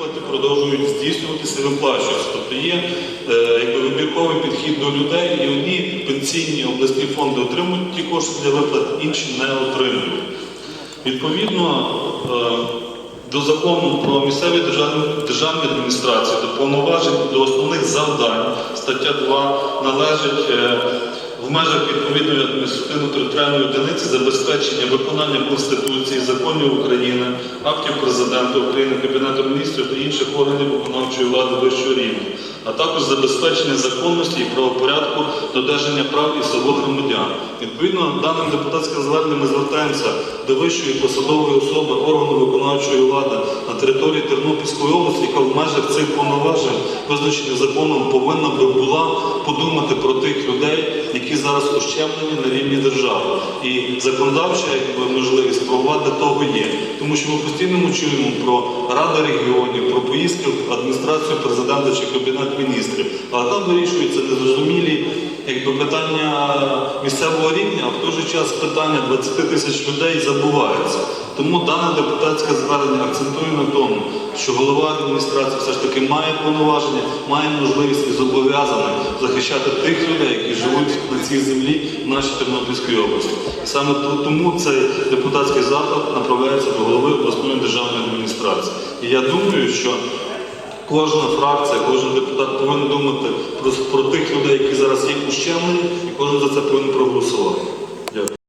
виплати продовжують здійснюватися і виплачуватися. Тобто є е, якби, вибірковий підхід до людей, і одні пенсійні обласні фонди отримують ті кошти для виплат, інші не отримують. Відповідно е, до закону про місцеві державні, державні адміністрації, до повноважень, до основних завдань, стаття 2 належить е, в межах відповідної адміністративно-територіальної одиниці забезпечення виконання Конституції, законів України, актів Президента України, Кабінету міністрів та інших органів виконавчої влади вищого рівня, а також забезпечення законності і правопорядку, додержання прав і свобод громадян. Відповідно, даним депутатським зверненням ми звертаємося до вищої посадової особи органу виконавчої влади території Тернопільської області, яка в межах цих повноважень, визначених законом, повинна би була подумати про тих людей, які зараз ущемлені на рівні держави. І законодавча якби, можливість правова того є. Тому що ми постійно чуємо про Ради регіонів, про поїздки в адміністрацію президента чи кабінет міністрів. Але там вирішуються незрозумілі якби, питання місцевого рівня, а в той же час питання 20 тисяч людей забуваються. Тому дане депутатське звернення акцентує на тому, що голова адміністрації все ж таки має повноваження, має можливість і зобов'язаний захищати тих людей, які живуть на цій землі в нашій Тернопільській області. І саме тому цей депутатський запит направляється до голови обласної державної адміністрації. І я думаю, що кожна фракція, кожен депутат повинен думати за це повинен проголосувати.